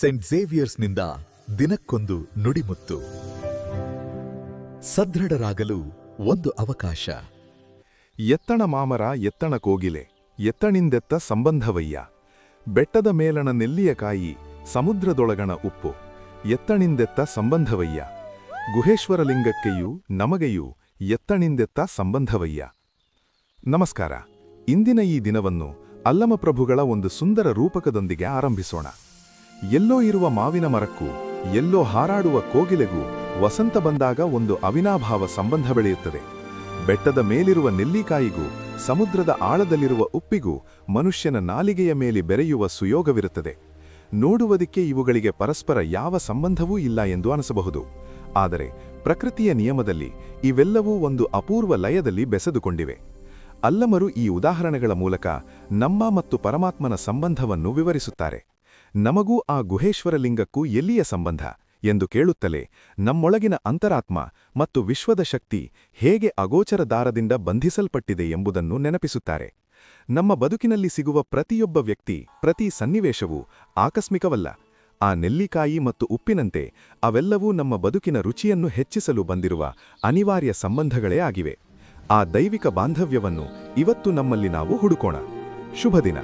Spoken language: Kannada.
ಸೆಂಟ್ ಝೇವಿಯರ್ಸ್ನಿಂದ ದಿನಕ್ಕೊಂದು ನುಡಿಮುತ್ತು. ಸದೃಢರಾಗಲು ಒಂದು ಅವಕಾಶ. ಎತ್ತಣ ಮಾಮರ ಎತ್ತಣ ಕೋಗಿಲೆ, ಎತ್ತಣಿಂದೆತ್ತ ಸಂಬಂಧವಯ್ಯ. ಬೆಟ್ಟದ ಮೇಲಣ ನೆಲ್ಲಿಯ ಕಾಯಿ, ಸಮುದ್ರದೊಳಗಣ ಉಪ್ಪು, ಎತ್ತಣಿಂದೆತ್ತ ಸಂಬಂಧವಯ್ಯ. ಗುಹೇಶ್ವರಲಿಂಗಕ್ಕೆಯೂ ನಮಗೆಯೂ ಎತ್ತಣಿಂದೆತ್ತ ಸಂಬಂಧವಯ್ಯ. ನಮಸ್ಕಾರ, ಇಂದಿನ ಈ ದಿನವನ್ನು ಅಲ್ಲಮಪ್ರಭುಗಳ ಒಂದು ಸುಂದರ ರೂಪಕದೊಂದಿಗೆ ಆರಂಭಿಸೋಣ. ಎಲ್ಲೋ ಇರುವ ಮಾವಿನ ಮರಕ್ಕೂ, ಎಲ್ಲೋ ಹಾರಾಡುವ ಕೋಗಿಲೆಗೂ ವಸಂತ ಬಂದಾಗ ಒಂದು ಅವಿನಾಭಾವ ಸಂಬಂಧ ಬೆಳೆಯುತ್ತದೆ. ಬೆಟ್ಟದ ಮೇಲಿರುವ ನೆಲ್ಲಿಕಾಯಿಗೂ, ಸಮುದ್ರದ ಆಳದಲ್ಲಿರುವ ಉಪ್ಪಿಗೂ ಮನುಷ್ಯನ ನಾಲಿಗೆಯ ಮೇಲೆ ಬೆರೆಯುವ ಸುಯೋಗವಿರುತ್ತದೆ. ನೋಡುವುದಕ್ಕೆ ಇವುಗಳಿಗೆ ಪರಸ್ಪರ ಯಾವ ಸಂಬಂಧವೂ ಇಲ್ಲ ಎಂದು ಅನಿಸಬಹುದು. ಆದರೆ ಪ್ರಕೃತಿಯ ನಿಯಮದಲ್ಲಿ ಇವೆಲ್ಲವೂ ಒಂದು ಅಪೂರ್ವ ಲಯದಲ್ಲಿ ಬೆಸೆದುಕೊಂಡಿವೆ. ಅಲ್ಲಮರು ಈ ಉದಾಹರಣೆಗಳ ಮೂಲಕ ನಮ್ಮ ಮತ್ತು ಪರಮಾತ್ಮನ ಸಂಬಂಧವನ್ನು ವಿವರಿಸುತ್ತಾರೆ. ನಮಗೂ ಆ ಗುಹೇಶ್ವರಲಿಂಗಕ್ಕೂ ಎಲ್ಲಿಯ ಸಂಬಂಧ? ಎಂದು ಕೇಳುತ್ತಲೇ ನಮ್ಮೊಳಗಿನ ಅಂತರಾತ್ಮ ಮತ್ತು ವಿಶ್ವದ ಶಕ್ತಿ ಹೇಗೆ ಅಗೋಚರ ದಾರದಿಂದ ಬಂಧಿಸಲ್ಪಟ್ಟಿದೆ ಎಂಬುದನ್ನು ನೆನಪಿಸುತ್ತಾರೆ. ನಮ್ಮ ಬದುಕಿನಲ್ಲಿ ಸಿಗುವ ಪ್ರತಿಯೊಬ್ಬ ವ್ಯಕ್ತಿ, ಪ್ರತಿ ಸನ್ನಿವೇಶವೂ ಆಕಸ್ಮಿಕವಲ್ಲ. ಆ ನೆಲ್ಲಿಕಾಯಿ ಮತ್ತು ಉಪ್ಪಿನಂತೆ ಅವೆಲ್ಲವೂ ನಮ್ಮ ಬದುಕಿನ ರುಚಿಯನ್ನು ಹೆಚ್ಚಿಸಲು ಬಂದಿರುವ ಅನಿವಾರ್ಯ ಸಂಬಂಧಗಳೇ ಆಗಿವೆ. ಆ ದೈವಿಕ ಬಾಂಧವ್ಯವನ್ನು ಇವತ್ತು ನಮ್ಮಲ್ಲಿ ನಾವು ಹುಡುಕೋಣ. ಶುಭ ದಿನ